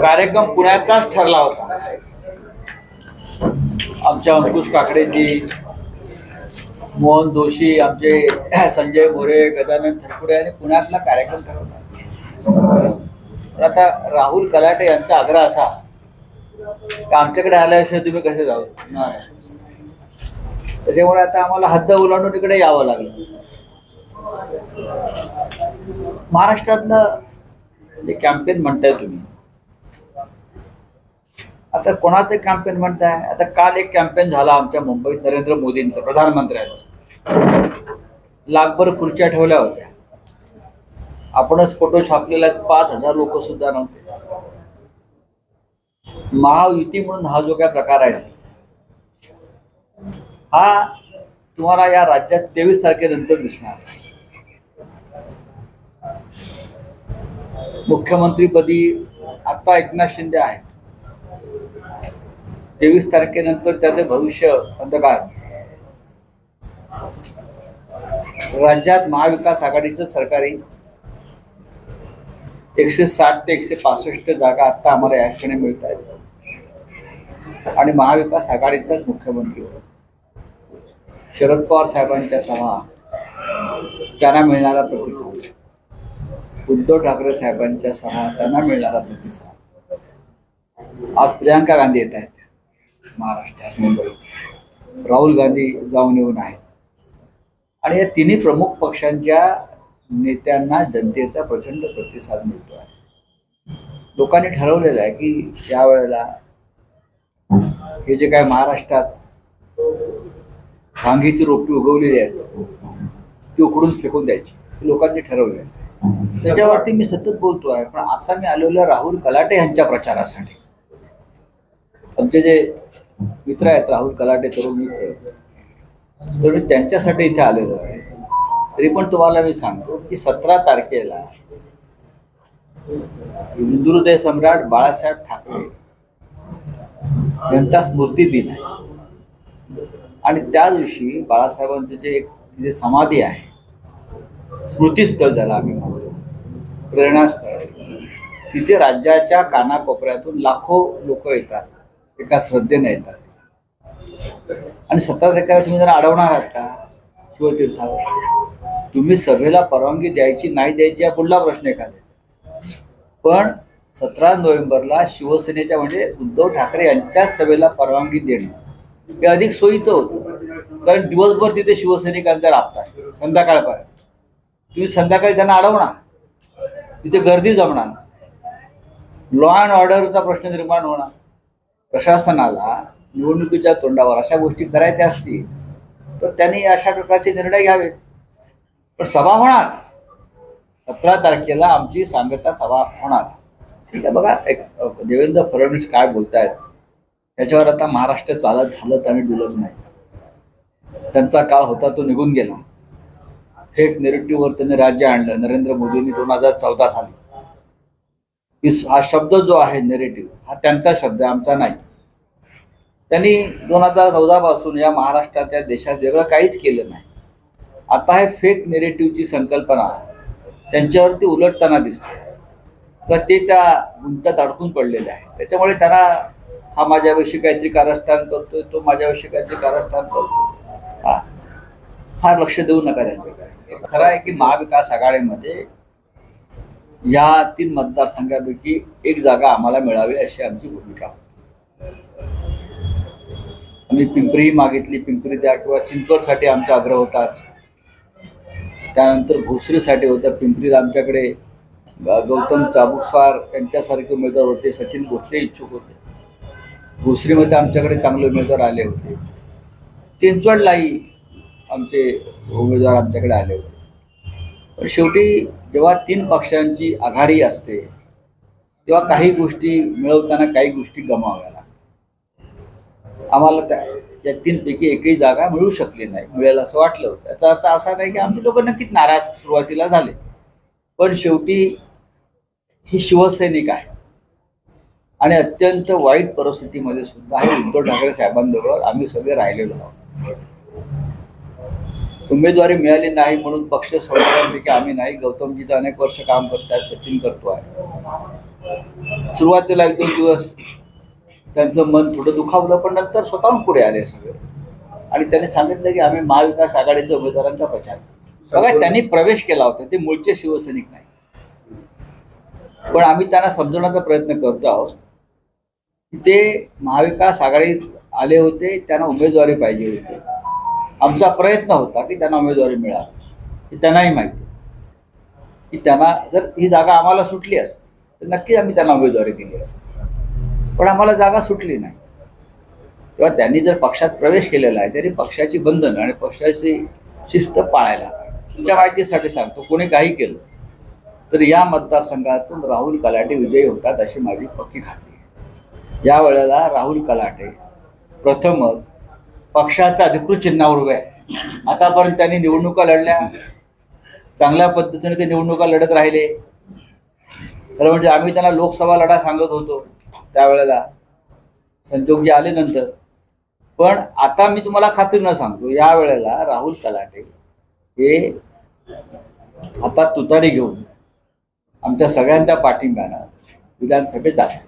कार्यक्रम पुण्याचाच ठरला होता. आमच्या अंकुश काकडेजी मोहन जोशी आमचे संजय मोरे गजानन थरपुडे यांनी पुण्यातला कार्यक्रम ठरवला. पण आता राहुल कलाटे यांचा आग्रह असा की आमच्याकडे आल्याशिवाय तुम्ही कसे जाऊ त्याच्यामुळे आता आम्हाला हद्द ओलांडून इकडे यावं लागलं. महाराष्ट्रातलं जे कॅम्पेन म्हणताय तुम्ही. आता कोणाचं कॅम्पेन म्हणताय? आता काल एक कॅम्पेन झाला आमच्या मुंबईत नरेंद्र मोदींचं प्रधानमंत्र्यांचं. लाखभर खुर्च्या ठेवल्या होत्या. आपणच फोटो छापलेला पाच हजार लोक सुद्धा नव्हते. महायुती म्हणून हा जो काय प्रकार आहे हा तुम्हाला या राज्यात तेवीस तारखेनंतर दिसणार मुख्यमंत्रीपदी आता एकनाथ शिंदे आहेत. तेवीस तारखेनंतर त्याचे भविष्य अंधकार. राज्यात महाविकास आघाडीचं सरकारी एकशे साठ ते एकशे पासष्ट जागा आता आम्हाला या क्षणी मिळत आहेत. आणि महाविकास आघाडीचाच मुख्यमंत्री होता. शरद पवार साहेबांच्या सभा त्यांना मिळणारा प्रतिसाद. उद्धव ठाकरे साहेबांच्या सभा त्यांना मिळणारा प्रतिसाद. आज प्रियांका गांधी येत आहेत. महाराष्ट्रात मुंबईत. राहुल गांधी जाऊन येऊन आहेत. आणि या तिन्ही प्रमुख पक्षांच्या नेत्यांना जनतेचा प्रचंड प्रतिसाद मिळतो आहे. लोकांनी ठरवलेलं आहे की या वेळेला हे जे काय महाराष्ट्रात भांगीची रोपटी उगवलेली आहेत ती उकडून फेकून द्यायची. लोकांनी ठरवले आहे. त्याच्यावरती मी सतत बोलतो आहे पण आता मी आलेलो राहुल कलाटे यांच्या प्रचारासाठी. आमचे जे मित्र आहेत राहुल कलाटे तरुण मित्र तर मी त्यांच्यासाठी इथे आलेलो आहे. तरी पण तुम्हाला मी सांगतो की सतरा तारखेला हिंदुहृदय सम्राट बाळासाहेब ठाकरे यांचा स्मृती दिन आहे. आणि त्या दिवशी बाळासाहेबांचे जे एक समाधी आहे स्मृतीस्थळ ज्याला आम्ही म्हणतो प्रेरणास्थळ. आहे. तिथे राज्याच्या कानाकोपऱ्यातून लाखो लोक येतात एका श्रद्धेने येतात. आणि सत्ताधिकाऱ्या तुम्ही जरा अडवणार आहात का? शिवतीर्थावर. तुम्ही सभेला परवानगी द्यायची नाही द्यायची हा पुढला प्रश्न एखाद्याचा. पण सतरा नोव्हेंबरला शिवसेनेच्या म्हणजे उद्धव ठाकरे यांच्याच सभेला परवानगी देणं हे अधिक सोयीचं होतं. कारण दिवसभर तिथे शिवसैनिकांचा राबता संध्याकाळपर्यंत. तुम्ही संध्याकाळी त्यांना अडवणार. तिथे गर्दी जमणार लॉ अँड ऑर्डरचा प्रश्न निर्माण होणार. प्रशासनाला निवडणुकीच्या तोंडावर अशा गोष्टी करायच्या असतील तर त्यांनी अशा प्रकारचे निर्णय घ्यावेत. पण सभा होणार. सतरा तारखेला आमची सांगता सभा होणार. ठीक आहे बघा एक देवेंद्र फडणवीस काय बोलतायत. त्याच्यावर आता महाराष्ट्र चालत हालत आणि डुलत नाही. त्यांचा काळ होता तो निघून गेला. फेक नेरेटिव्हवर त्यांनी राज्य आणलं. नरेंद्र मोदींनी दोन हजार चौदा साली. हा शब्द जो आहे नेरेटिव्ह हा त्यांचा शब्द आमचा नाही. त्यांनी दोन हजार चौदा पासून या महाराष्ट्रात या देशात वेगळं काहीच केलं नाही. आता हे फेक नेरेटिव्हची संकल्पना त्यांच्यावरती उलटताना दिसते. तर ते त्या गुंतात अडकून पडलेले आहे त्याच्यामुळे त्यांना हा माझ्याविषयी काहीतरी कारस्थान करतोय तो माझ्याविषयी काहीतरी कारस्थान करतो हा. फार लक्ष देऊ नका त्यांच्याकडे. खरं आहे की महाविकास आघाडीमध्ये या तीन मतदारसंघापैकी एक जागा आम्हाला मिळावी अशी आमची भूमिका आम्ही पिंपरीही मागितली पिंपरी द्या किंवा चिंचवडसाठी आमचा आग्रह होताच त्यानंतर भोसरीसाठी होता पिंपरीला आमच्याकडे गौतम चाबुकस्वार यांच्यासारखे उमेदवार होते सचिन भोसले इच्छुक होते. भोसरीमध्ये आमच्याकडे चांगले उमेदवार आले होते. चिंचवडलाही आमचे उमेदवार आमच्याकडे आले होते. पण शेवटी जेव्हा तीन पक्षांची आघाडी असते तेव्हा काही गोष्टी मिळवताना काही गोष्टी गमाव्या लागतात. आम्हाला त्या या तीनपैकी एकही जागा मिळू शकली नाही मिळेल असं वाटलं. होतं अर्थ असा नाही की आमचे लोक नक्कीच नाराज सुरुवातीला झाले. पण शेवटी हे शिवसैनिक आहे. आणि अत्यंत वाईट परिस्थितीमध्ये सुद्धा हे उद्धव ठाकरे साहेबांबरोबर आम्ही सगळे राहिलेलो आहोत. उमेदवारी मिळाली नाही म्हणून पक्ष सोडण्यापैकी आम्ही नाही. गौतमजी तर अनेक वर्ष काम करतात सचिन करतो आहे. सुरुवातीला एक दोन दिवस त्यांचं मन थोडं दुखावलं पण नंतर स्वतःहून पुढे आले सगळे. आणि त्यांनी सांगितलं की आम्ही महाविकास आघाडीच्या उमेदवारांचा प्रचार. बघा त्यांनी प्रवेश केला होता. ते मूळचे शिवसैनिक नाही. पण आम्ही त्यांना समजवण्याचा प्रयत्न करतो आहोत. की ते महाविकास आघाडीत आले होते त्यांना उमेदवारी पाहिजे होती. आमचा प्रयत्न होता की त्यांना उमेदवारी मिळावी. हे त्यांनाही माहिती की त्यांना जर ही जागा आम्हाला सुटली असती तर नक्कीच आम्ही त्यांना उमेदवारी दिली असती. पण आम्हाला जागा सुटली नाही. तेव्हा त्यांनी जर पक्षात प्रवेश केलेला आहे त्यांनी पक्षाची बंधनं आणि पक्षाची शिस्त पाळायला तुमच्या माहितीसाठी सांगतो कोणी काही केलं तर या मतदारसंघातून राहुल कलाटे विजयी होतात अशी माझी पक्की खात्री आहे. या वेळेला राहुल कलाटे प्रथमच पक्षाचा अधिकृत चिन्हावर उभे आहे. आतापर्यंत त्यांनी निवडणुका लढल्या. चांगल्या पद्धतीने ते निवडणुका लढत राहिले. खरं म्हणजे आम्ही त्यांना लोकसभा लढा सांगत होतो त्यावेळेला. संजोग जे आले नंतर. पण आता मी तुम्हाला खात्रीनं सांगतो या वेळेला राहुल कलाटे हे आता तुतारी घेऊन आमच्या सगळ्यांच्या पाठिंब्यानं विधानसभेत जातात.